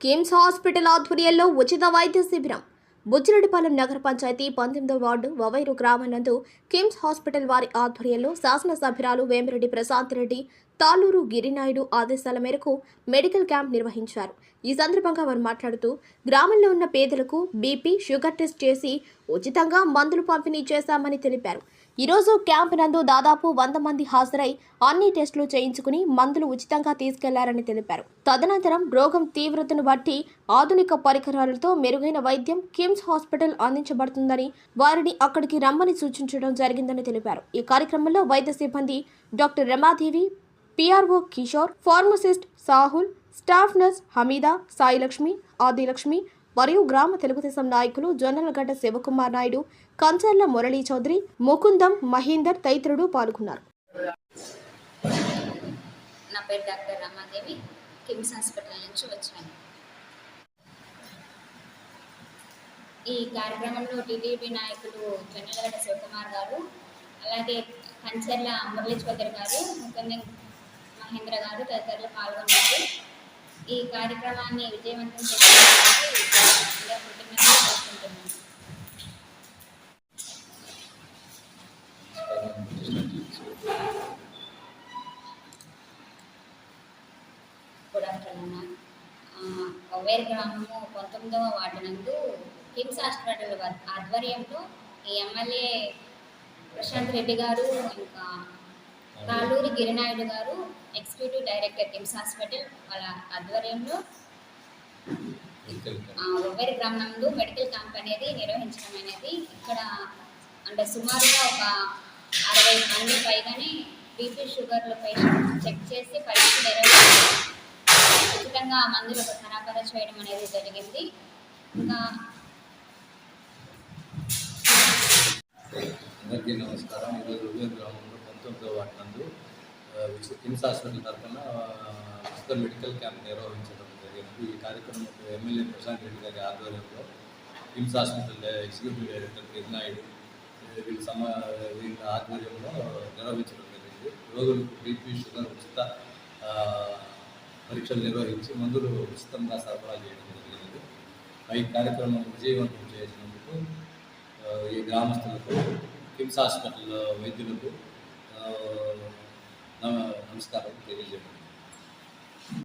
KIMS hospital ఆధ్వర్యంలో ఉచిత వైద్య శిబిరం. బుచ్చిరెడ్డిపాలెం నగర పంచాయతీ పంతొమ్మిదో వార్డు వవైరు గ్రామం నందు కిమ్స్ హాస్పిటల్ వారి ఆధ్వర్యంలో శాసనసభ్యురాలు వేమిరెడ్డి ప్రశాంత్ రెడ్డి తాలూరు గిరినాయుడు ఆదేశాల మేరకు మెడికల్ క్యాంప్ నిర్వహించారు. ఈ సందర్భంగా వారు మాట్లాడుతూ గ్రామంలో ఉన్న పేదలకు బీపీ షుగర్ టెస్ట్ చేసి ఉచితంగా మందులు పంపిణీ చేశామని తెలిపారు. ఈరోజు క్యాంప్ నందు దాదాపు వంద మంది హాజరై అన్ని టెస్టులు చేయించుకుని మందులు ఉచితంగా తీసుకెళ్ళారని తెలిపారు. తదనంతరం రోగం తీవ్రతను బట్టి ఆధునిక పరికరాలతో మెరుగైన వైద్యం కిమ్స్ హాస్పిటల్ అందించబడుతుందని వారిని అక్కడికి రమ్మని సూచించడం జరిగిందని తెలిపారు. ఈ కార్యక్రమంలో వైద్య సిబ్బంది doctor Ramadevi PRO Kishore pharmacist Sahul staff nurse Hamida Sailakshmi Adilakshmi మరియు గ్రామ తెలుగుదేశం నాయకులు జొన్నలగడ్డ శివకుమార్ నాయుడు కంచర్ల మురళీ చౌదరి ముకుందం మహేందర్ తదితరుడు పాల్గొన్నారు. నా పేరు డాక్టర్ రమాదేవి కిమ్స్ హాస్పిటల్ నుంచి వచ్చాను. ఈ కార్యక్రమంలో టీడీపీ నాయకులు జొన్నలగడ్డ శివకుమార్ గారు అలాగే కంచర్ల మురళీ చౌదరి గారు ముకుందం మహేంద్ర గారు తదితరులు పాల్గొన్నారు. ఈ కార్యక్రమాన్ని విజయవంతం చేయడానికి కోరుకుంటున్నాను గుడ్ ఆఫ్టర్నూన్ ఒవేర్ గ్రామము పంతొమ్మిదవ వార్డు నందు కిమ్స్ హాస్పిటల్ ఆధ్వర్యంలో ఈ ఎమ్మెల్యే ప్రశాంత్ రెడ్డి గారు ఇంకా కాలూరి గిరినాయుడు గారు ఎగ్జిక్యూటివ్ డైరెక్టర్ కిమ్స్ హాస్పిటల్ వాళ్ళ ఆధ్వర్యంలో ఆ, ఒవేర్ గ్రామం నందు మెడికల్ క్యాంప్ అనేది నిర్వహించడం అనేది ఇక్కడ అంటే సుమారుగా ఒక అరవై మంది పైగానే బీపీ షుగర్ల పేషెంట్ చెక్ చేసి పరీక్ష నిర్వహించి ఉచితంగా మందులు సరఫరా చేయడం అనేది జరిగింది. ఇంకా అందరికీ నమస్కారం. ఈరోజు ఉదయం గ్రామంలో పంతొమ్మిదో వార్డు నందు ఆ, కిమ్స్ హాస్పిటల్ తరఫున ఉచిత మెడికల్ క్యాంప్ నిర్వహించడం జరిగింది. ఈ కార్యక్రమం ఎమ్మెల్యే ప్రశాంత్ రెడ్డి గారి ఆధ్వర్యంలో KIMS hospital executive director Kiran Naidu వీళ్ళ సమ వీళ్ళ ఆధ్వర్యంలో నిర్వహించడం జరిగింది. రోగులకు బీపీ షుగర్ ఉచిత పరీక్షలు నిర్వహించి మందులు ఉచితంగా సరఫరా చేయడం జరిగింది. ఈ కార్యక్రమం విజయవంతం చేసినందుకు ఈ గ్రామస్తులకు కిమ్స్ హాస్పిటల్ వైద్యులకు ನಮ ನಮಸ್ಕಾರ ಕೇಳಿ